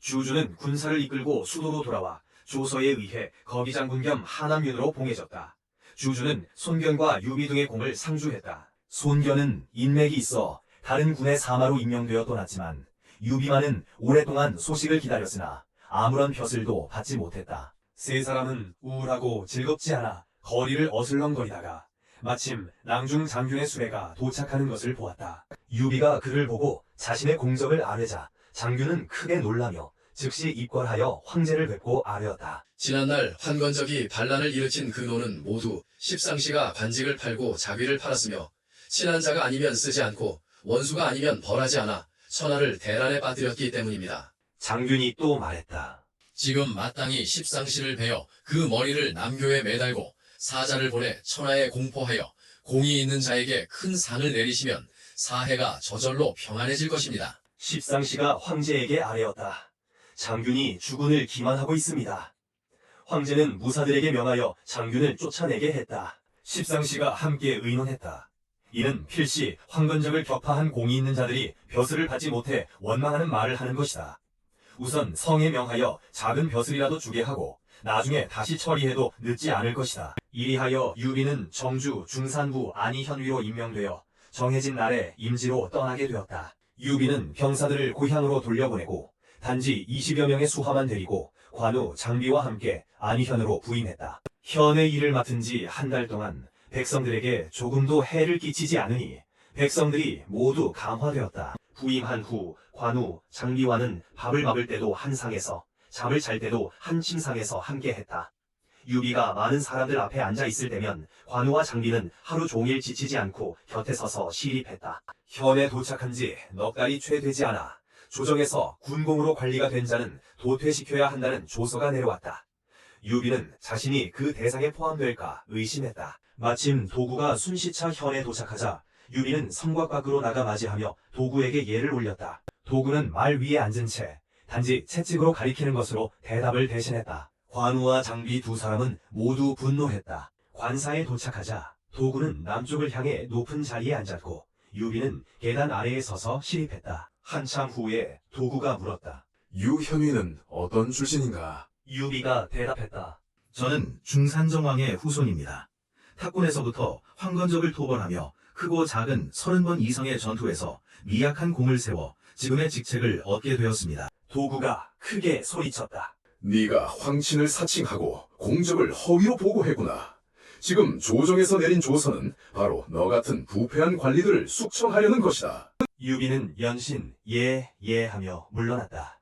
주주는 군사를 이끌고 수도로 돌아와 조서에 의해 거기장군 겸 하남윤으로 봉해졌다. 주주는 손견과 유비 등의 공을 상주했다. 손견은 인맥이 있어 다른 군의 사마로 임명되어 떠났지만 유비만은 오랫동안 소식을 기다렸으나 아무런 벼슬도 받지 못했다. 세 사람은 우울하고 즐겁지 않아 거리를 어슬렁거리다가 마침 낭중 장균의 수레가 도착하는 것을 보았다. 유비가 그를 보고 자신의 공적을 아뢰자 장균은 크게 놀라며 즉시 입궐하여 황제를 뵙고 아뢰었다. 지난날 환건적이 반란을 일으킨 그 돈은 모두 십상시가 관직을 팔고 자귀를 팔았으며 친한 자가 아니면 쓰지 않고 원수가 아니면 벌하지 않아 천하를 대란에 빠뜨렸기 때문입니다. 장균이 또 말했다. 지금 마땅히 십상시를 베어 그 머리를 남교에 매달고 사자를 보내 천하에 공포하여 공이 있는 자에게 큰 상을 내리시면 사해가 저절로 평안해질 것입니다. 십상시가 황제에게 아뢰었다. 장균이 주군을 기만하고 있습니다. 황제는 무사들에게 명하여 장균을 쫓아내게 했다. 십상시가 함께 의논했다. 이는 필시 황건적을 격파한 공이 있는 자들이 벼슬을 받지 못해 원망하는 말을 하는 것이다. 우선 성에 명하여 작은 벼슬이라도 주게 하고 나중에 다시 처리해도 늦지 않을 것이다. 이리하여 유비는 정주 중산부 안희현위로 임명되어 정해진 날에 임지로 떠나게 되었다. 유비는 병사들을 고향으로 돌려보내고 단지 20여 명의 수하만 데리고 관우 장비와 함께 안희현으로 부임했다. 현의 일을 맡은 지 한 달 동안 백성들에게 조금도 해를 끼치지 않으니 백성들이 모두 감화되었다. 부임한 후 관우 장비와는 밥을 먹을 때도 한 상에서 잠을 잘 때도 한 침상에서 함께 했다. 유비가 많은 사람들 앞에 앉아 있을 때면 관우와 장비는 하루 종일 지치지 않고 곁에 서서 시립했다. 현에 도착한 지 넉 달이 채 되지 않아 조정에서 군공으로 관리가 된 자는 도퇴시켜야 한다는 조서가 내려왔다. 유비는 자신이 그 대상에 포함될까 의심했다. 마침 도구가 순시차 현에 도착하자 유비는 성곽 밖으로 나가 맞이하며 도구에게 예를 올렸다. 도구는 말 위에 앉은 채 단지 채찍으로 가리키는 것으로 대답을 대신했다. 관우와 장비 두 사람은 모두 분노했다. 관사에 도착하자 도구는 남쪽을 향해 높은 자리에 앉았고 유비는 계단 아래에 서서 시립했다. 한참 후에 도구가 물었다. 유현위는 어떤 출신인가? 유비가 대답했다. 저는 중산정왕의 후손입니다. 탁군에서부터 황건적을 토벌하며 크고 작은 30번 이상의 전투에서 미약한 공을 세워 지금의 직책을 얻게 되었습니다. 도구가 크게 소리쳤다. 네가 황친을 사칭하고 공적을 허위로 보고했구나. 지금 조정에서 내린 조서는 바로 너 같은 부패한 관리들을 숙청하려는 것이다. 유비는 연신 예, 예 하며 물러났다.